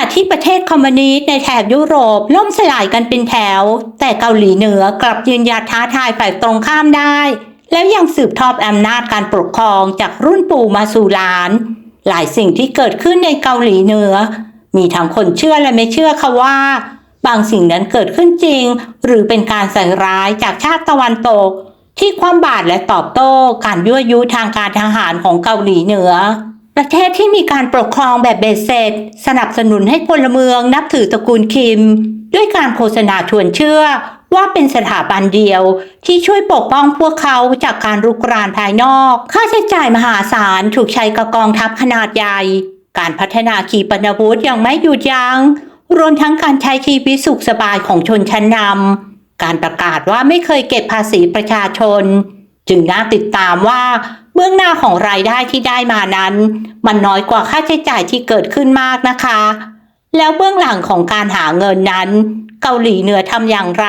ะที่ประเทศคอมมิวนิสต์ในแถบยุโรปล่มสลายกันเป็นแถว แต่เกาหลีเหนือกลับยืนหยัดท้าทายฝ่ายตรงข้ามได้ แล้วยังสืบทอดอำนาจการปกครองจากรุ่นปู่มาสู่หลาน หลายสิ่งที่เกิดขึ้นในเกาหลีเหนือ มีทั้งคนเชื่อและไม่เชื่อค่ะว่า บางสิ่งนั้นเกิดขึ้นจริง หรือเป็นการใส่ร้ายจากชาติตะวันตก ที่ความบาดและตอบโต้การยั่วยุทางการทหารของเกาหลีเหนือ ประเทศที่มีการปกครองแบบเบสเสร็จสนับสนุนให้พลเมืองนับถือตระกูลคิม ด้วยการโฆษณาชวนเชื่อว่าเป็นสถาบันเดียวที่ช่วยปกป้องพวกเขาจากการรุกรานภายนอก ค่าใช้จ่ายมหาศาลถูกใช้กับกองทัพขนาดใหญ่ การพัฒนาขีปนาวุธอยังไม่หยุดยัง้ง รวมทั้งการใช้ชีวิตสุขสบายของชนชั้นนำ การประกาศว่าไม่เคยเก็บภาษีประชาชน จึงน่าติดตามว่าเบื้องหน้าของรายได้ที่ได้มานั้น มันน้อยกว่าค่าใช้จ่ายที่เกิดขึ้นมากนะคะ แล้วเบื้องหลังของการหาเงินนั้น เกาหลีเหนือทำอย่างไร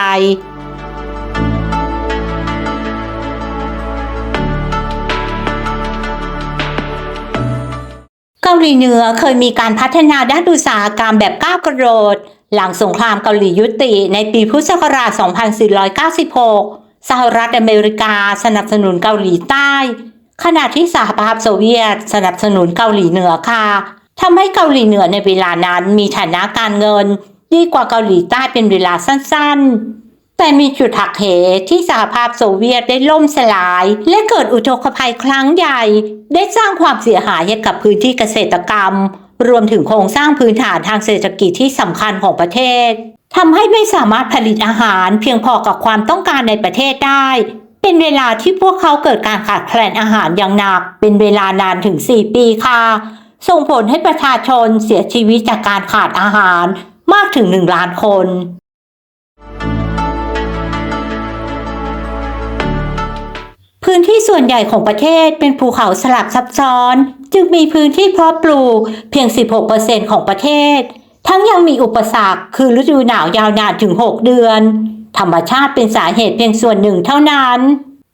เกาหลีเหนือเคยมีการพัฒนาด้านอุตสาหกรรมแบบก้าวกระโดด หลังสงครามเกาหลียุติในปีพุทธศักราช 2496 สหรัฐอเมริกาสนับสนุนเกาหลีใต้ ขณะที่สหภาพโซเวียต สนับสนุนเกาหลีเหนือค่ะทำให้เกาหลีเหนือในเวลานั้นมีฐานะการเงิน ดีกว่าเกาหลีใต้เป็นเวลาสั้นๆ แต่มีจุดหักเหที่สหภาพโซเวียตได้ล่มสลาย และเกิดอุทกภัยครั้งใหญ่ ได้สร้างความเสียหายให้กับพื้นที่เกษตรกรรม รวมถึงโครงสร้างพื้นฐานทางเศรษฐกิจที่สำคัญของประเทศ ทำให้ไม่สามารถผลิตอาหารเพียงพอกับความต้องการในประเทศได้ เป็นเวลาที่พวกเขาเกิดการขาดแคลนอาหารอย่างหนัก เป็นเวลานานถึง 4 ปีค่ะ ส่งผลให้ประชาชนเสียชีวิตจากการขาดอาหารมากถึง 1 ล้านคนพื้นที่ส่วนใหญ่ของประเทศเป็นภูเขาสลับซับซ้อน จึงมีพื้นที่เพาะปลูกเพียง 16%ของประเทศ ทั้งยังมีอุปสรรคคือฤดูหนาวยาวนานถึง 6 เดือน ธรรมชาติเป็นสาเหตุเพียงส่วนหนึ่งเท่านั้น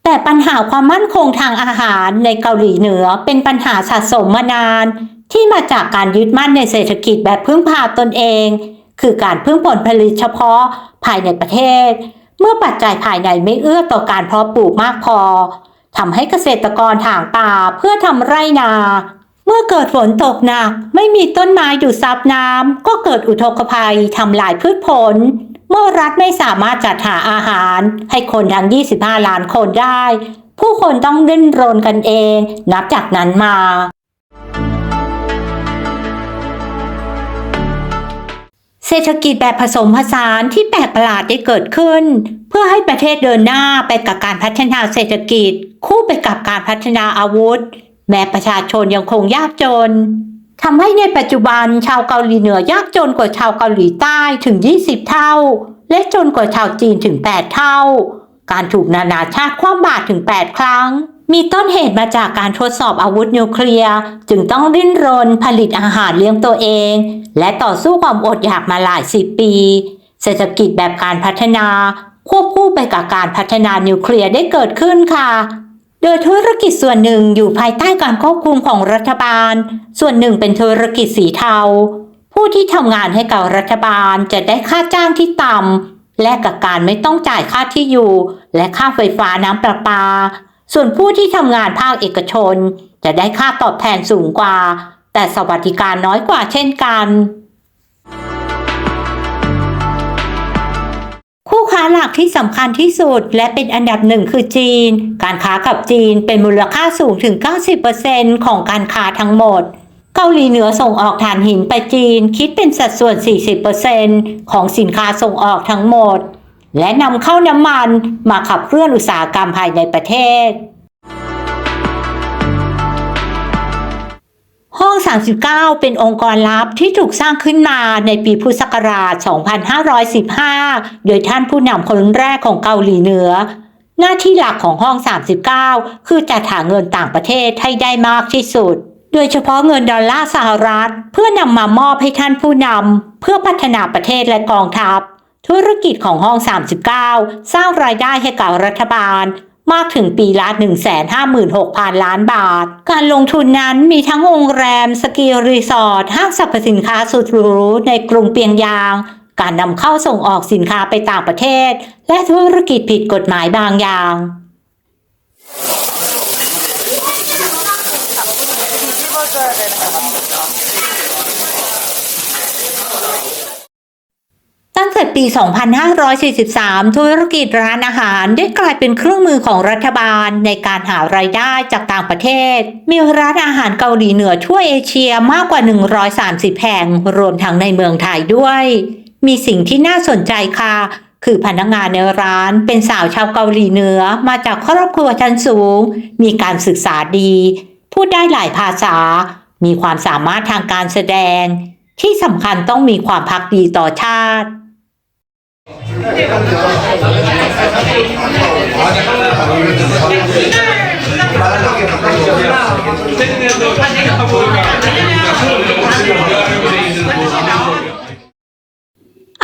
แต่ปัญหาความมั่นคงทางอาหารในเกาหลีเหนือเป็นปัญหาสะสมมานาน ที่มาจากการยึดมั่นในเศรษฐกิจแบบพึ่งพาตนเอง คือการพึ่งผลผลิตเฉพาะภายในประเทศ เมื่อปัจจัยภายในไม่เอื้อต่อการเพาะปลูกมากพอทำให้เกษตรกรถางป่าเพื่อทำไร่นา เมื่อเกิดฝนตกหนักไม่มีต้นไม้ดูดซับน้ำก็เกิดอุทกภัยทำลายพืชผล เมื่อรัฐไม่สามารถจัดหาอาหาร ให้คนทั้ง 25 ล้านคนได้ ผู้คนต้องดิ้นรนกันเอง นับจากนั้นมา เศรษฐกิจแบบผสมผสานที่แปลกประหลาดได้เกิดขึ้น เพื่อให้ประเทศเดินหน้าไปกับการพัฒนาเศรษฐกิจ คู่ไปกับการพัฒนาอาวุธ แม้ประชาชนยังคงยากจนทำให้ในปัจจุบันชาวเกาหลีเหนือยากจนกว่าชาวเกาหลีใต้ถึง 20 เท่า และจนกว่าชาวจีนถึง 8 เท่า การถูกนานาชาติคว่ำบาตรถึง 8 ครั้ง มีต้นเหตุมาจากการทดสอบอาวุธนิวเคลียร์ จึงต้องดิ้นรนผลิตอาหารเลี้ยงตัวเอง และต่อสู้ความอดอยากมาหลายสิบปี เศรษฐกิจแบบการพัฒนา ควบคู่ไปกับการพัฒนานิวเคลียร์ได้เกิดขึ้นค่ะ โดยธุรกิจส่วนหนึ่งอยู่ภายใต้การควบคุมของรัฐบาล ส่วนหนึ่งเป็นธุรกิจสีเทา ผู้ที่ทำงานให้กับรัฐบาลจะได้ค่าจ้างที่ต่ำ และกับการไม่ต้องจ่ายค่าที่อยู่ และค่าไฟฟ้าน้ำประปา ส่วนผู้ที่ทำงานภาคเอกชน จะได้ค่าตอบแทนสูงกว่า แต่สวัสดิการน้อยกว่าเช่นกัน ค้าหลักที่สำคัญที่สุด และเป็นอันดับหนึ่งคือจีน การค้ากับจีนเป็นมูลค่าสูงถึง 90%ของการค้าทั้งหมดเกาหลีเหนือส่งออกถ่านหินไปจีนคิดเป็นสัดส่วน 40%ของสินค้าส่งออกทั้งหมด และนำเข้าน้ำมันมาขับเคลื่อนอุตสาหกรรมภายในประเทศ ห้อง 39 เป็นองค์กรลับที่ถูกสร้างขึ้นมาในปีพุทธศักราช 2515 โดยท่านผู้นำคนแรกของเกาหลีเหนือ หน้าที่หลักของห้อง 39 คือจัดหาเงินต่างประเทศให้ได้มากที่สุด โดยเฉพาะเงินดอลลาร์สหรัฐ เพื่อนำมามอบให้ท่านผู้นำเพื่อพัฒนาประเทศและกองทัพ ธุรกิจของห้อง 39 สร้างรายได้ให้กับรัฐบาล มากถึงปีละ 156,000 ล้านบาท การลงทุนนั้นมีทั้งโรงแรม สกีรีสอร์ท ห้างสรรพสินค้าสุดหรูในกรุงเปียงยาง การนำเข้าส่งออกสินค้าไปต่างประเทศ และธุรกิจผิดกฎหมายบางอย่าง ตั้งแต่ปี 2543 ธุรกิจร้านอาหารได้กลายเป็นเครื่องมือของรัฐบาลในการหารายได้จากต่างประเทศ มีร้านอาหารเกาหลีเหนือทั่วเอเชียมากกว่า 130 แห่ง รวมทั้งในเมืองไทยด้วย มีสิ่งที่น่าสนใจค่ะคือพนักงานในร้านเป็นสาวชาวเกาหลีเหนือมาจากครอบครัวชั้นสูง มีการศึกษาดี พูดได้หลายภาษา มีความสามารถทางการแสดง ที่สำคัญต้องมีความพักดีต่อชาติ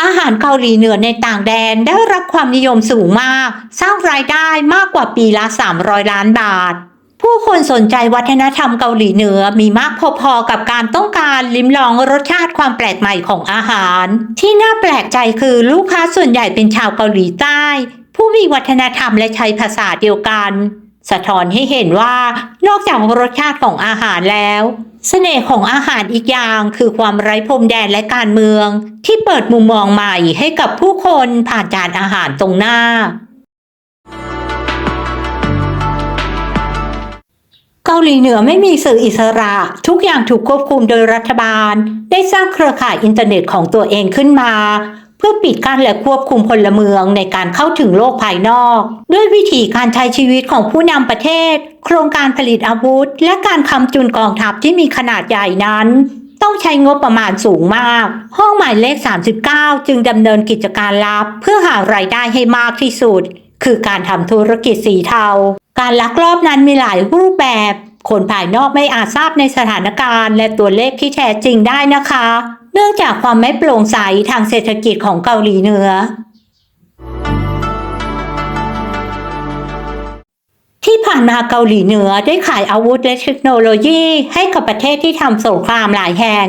อาหารเกาหลีเหนือในต่างแดนได้รับความนิยมสูงมาก สร้างรายได้มากกว่าปีละ 300 ล้านบาท ผู้คนสนใจวัฒนธรรมเกาหลีเหนือมีมากพอๆกับการต้องการลิ้มลองรสชาติความแปลกใหม่ของอาหาร ที่น่าแปลกใจคือลูกค้าส่วนใหญ่เป็นชาวเกาหลีใต้ ผู้มีวัฒนธรรมและใช้ภาษาเดียวกัน สะท้อนให้เห็นว่านอกจากรสชาติของอาหารแล้วเสน่ห์ของอาหารอีกอย่างคือความไร้พรมแดนและการเมือง ที่เปิดมุมมองใหม่ให้กับผู้คนผ่านจานอาหารตรงหน้าาหลีเหนือไม่มีสื่ออิสระ ทุกอย่างถูกควบคุมโดยรัฐบาล ได้สร้างเครือข่ายอินเทอร์เน็ตของตัวเองขึ้นมา เพื่อปิดกั้นและควบคุมพลเมืองในการเข้าถึงโลกภายนอก ด้วยวิธีการใช้ชีวิตของผู้นำประเทศ โครงการผลิตอาวุธ และการคำจุนกองทัพที่มีขนาดใหญ่นั้น ต้องใช้งบประมาณสูงมาก ห้องหมายเลข 39 จึงดำเนินกิจการลับ เพื่อหารายได้ให้มากที่สุด คือการทำธุรกิจสีเทา การลักลอบนั้นมีหลายรูปแบบ คนภายนอกไม่อาจทราบในสถานการณ์และตัวเลขที่แท้จริงได้นะคะ เนื่องจากความไม่โปร่งใสทางเศรษฐกิจของเกาหลีเหนือที่ผ่านมาเกาหลีเหนือได้ขายอาวุธและเทคโนโลยีให้กับประเทศที่ทำสงครามหลายแห่ง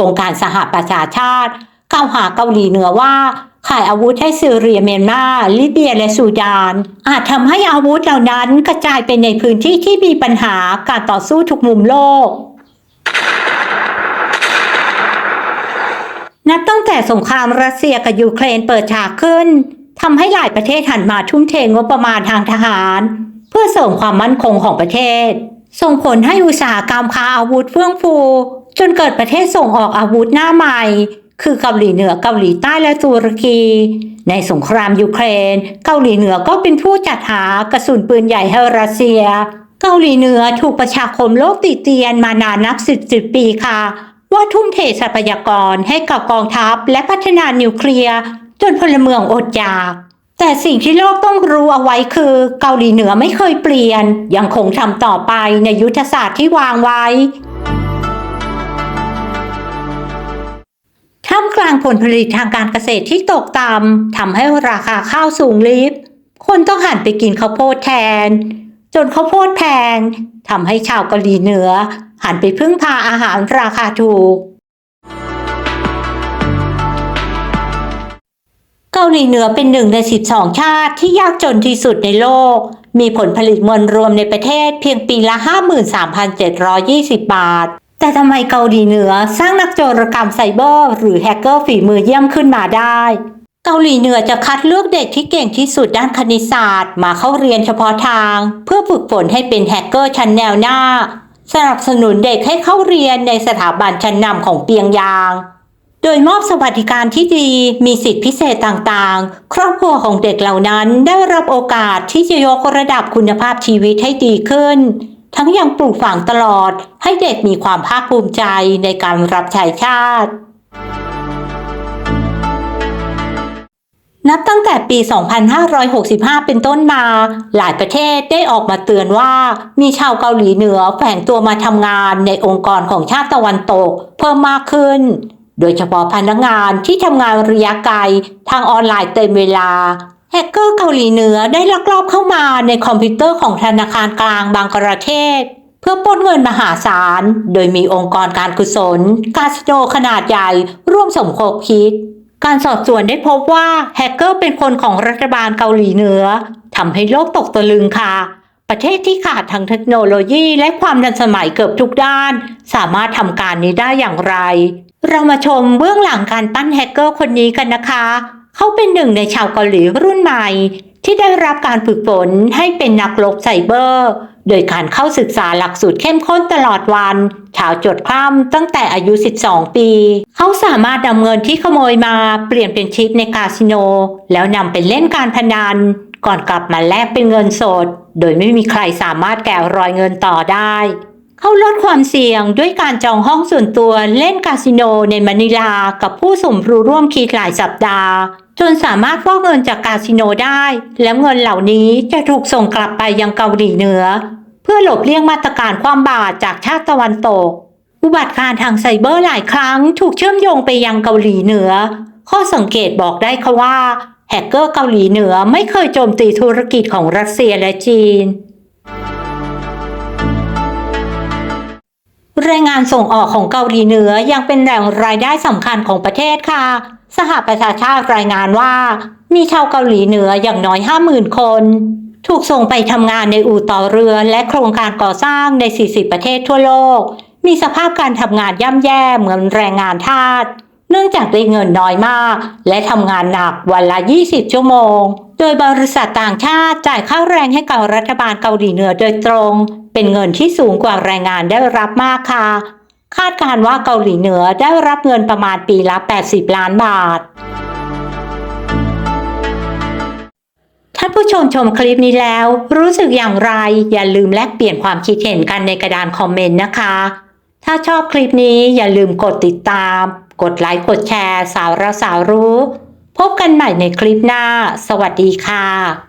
องค์การสหประชาชาติกล่าวหาเกาหลีเหนือว่า ขายอาวุธให้ซีเรียเมียนมาลิเบียและซูดาน อาจทำให้อาวุธเหล่านั้นกระจายไปในพื้นที่ที่มีปัญหาการต่อสู้ทุกมุมโลกนับตั้งแต่สงครามรัสเซียกับยูเครนเปิดฉากขึ้นทำให้หลายประเทศหันมาทุ่มเทงบประมาณทางทหาร เพื่อเสริมความมั่นคงของประเทศ ส่งผลให้อุตสาหกรรมค้าอาวุธเฟื่องฟู จนเกิดประเทศส่งออกอาวุธหน้าใหม่ คือเกาหลีเหนือเกาหลีใต้และตุรกี ในสงครามยูเครน เกาหลีเหนือก็เป็นผู้จัดหากระสุนปืนใหญ่ให้รัสเซีย เกาหลีเหนือถูกประชาคมโลกติเตียนมานานนับสิบสิบปีค่ะ ว่าทุ่มเททรัพยากรให้กับกองทัพและพัฒนานิวเคลียร์จนพลเมืองอดอยากแต่สิ่งที่โลกต้องรู้เอาไว้คือเกาหลีเหนือไม่เคยเปลี่ยน ยังคงทำต่อไปในยุทธศาสตร์ที่วางไว้ ท่ามกลางผลผลิตทางการเกษตรที่ตกต่ำทำให้ราคาข้าวสูงลิฟคนต้องหันไปกินข้าวโพดแทน จนข้าวโพดแพงทำให้ชาวเกาหลีเหนือ หันไปพึ่งพาอาหารราคาถูก เกาหลีเหนือเป็นหนึ่งใน 12 ชาติที่ยากจนที่สุดในโลก มีผลผลิตมวลรวมในประเทศเพียงปีละ 53,720 บาท แต่ทำไมเกาหลีเหนือสร้างนักโจรกรรมไซเบอร์ หรือแฮกเกอร์ฝีมือเยี่ยมขึ้นมาได้ เกาหลีเหนือจะคัดเลือกเด็กที่เก่งที่สุดด้านคณิตศาสตร์ มาเข้าเรียนเฉพาะทาง เพื่อฝึกฝนให้เป็นแฮกเกอร์ชั้นแนวหน้า สนับสนุนเด็กให้เข้าเรียนในสถาบันชั้นนำของเปียงยาง โดยมอบสวัสดิการที่ดี มีสิทธิพิเศษต่างๆ ครอบครัวของเด็กเหล่านั้นได้รับโอกาสที่จะยกระดับคุณภาพชีวิตให้ดีขึ้น ทั้งยังปลูกฝังตลอดให้เด็กมีความภาคภูมิใจในการรับใช้ชาตินับตั้งแต่ปี 2565 เป็นต้นมา หลายประเทศได้ออกมาเตือนว่า มีชาวเกาหลีเหนือแฝงตัวมาทำงานในองค์กรของชาติตะวันตกเพิ่มมากขึ้น โดยเฉพาะพนักงานที่ทำงานระยะไกลทางออนไลน์เต็มเวลา แฮกเกอร์เกาหลีเหนือได้ลักลอบเข้ามาในคอมพิวเตอร์ของธนาคารกลางบางประเทศ เพื่อปล้นเงินมหาศาล โดยมีองค์กรการกุศล คาสิโนขนาดใหญ่ร่วมสมคบคิด การสอบสวนได้พบว่าแฮกเกอร์เป็นคนของรัฐบาลเกาหลีเหนือทำให้โลกตกตะลึงค่ะ ประเทศที่ขาดทั้งเทคโนโลยีและความทันสมัยเกือบทุกด้าน สามารถทำการนี้ได้อย่างไร เรามาชมเบื้องหลังการปั้นแฮกเกอร์คนนี้กันนะคะ เขาเป็นหนึ่งในชาวเกาหลีรุ่นใหม่ ที่ได้รับการฝึกฝนให้เป็นนักรบไซเบอร์ โดยการเข้าศึกษาหลักสูตรเข้มข้นตลอดวันเช้าจดค่ำตั้งแต่อายุ 12 ปี เขาสามารถนำเงินที่ขโมยมาเปลี่ยนเป็นชิปในคาสิโน แล้วนำไปเล่นการพนันก่อนกลับมาแลกเป็นเงินสด โดยไม่มีใครสามารถแกะรอยเงินต่อได้ เขาลดความเสี่ยงด้วยการจองห้องส่วนตัวเล่นคาสิโนในมะนิลากับผู้สมรู้ร่วมคิดหลายสัปดาห์ จนสามารถฟอกเงินจากคาสิโนได้ แล้วเงินเหล่านี้จะถูกส่งกลับไปยังเกาหลีเหนือ เพื่อหลบเลี่ยงมาตรการความบาตรจากชาติตะวันตก อุบัติการทางไซเบอร์หลายครั้งถูกเชื่อมโยงไปยังเกาหลีเหนือ ข้อสังเกตบอกได้ค่ะว่าแฮกเกอร์เกาหลีเหนือไม่เคยโจมตีธุรกิจของรัสเซียและจีน แรงงานส่งออกของเกาหลีเหนือยังเป็นแหล่งรายได้สำคัญของประเทศค่ะ สหประชาชาติรายงานว่า มีชาวเกาหลีเหนืออย่างน้อย 50,000 คน ถูกส่งไปทำงานในอู่ต่อเรือและโครงการก่อสร้างใน 40 ประเทศทั่วโลก มีสภาพการทำงานย่ำแย่เหมือนแรงงานทาส เนื่องจากได้เงินน้อยมาก และทำงานหนักวันละ 20 ชั่วโมง โดยบริษัทต่างชาติจ่ายค่าแรงให้กับรัฐบาลเกาหลีเหนือโดยตรง เป็นเงินที่สูงกว่าแรงงานได้รับมากค่ะ คาดการว่าเกาหลีเหนือได้รับเงินประมาณปีละ 80 ล้านบาทท่านผู้ชมชมคลิปนี้แล้ว รู้สึกอย่างไร อย่าลืมแลกเปลี่ยนความคิดเห็นกันในกระดานคอมเมนต์นะคะ ถ้าชอบคลิปนี้อย่าลืมกดติดตาม กดไลค์กดแชร์ สาวเราสาวรู้ พบกันใหม่ในคลิปหน้า สวัสดีค่ะ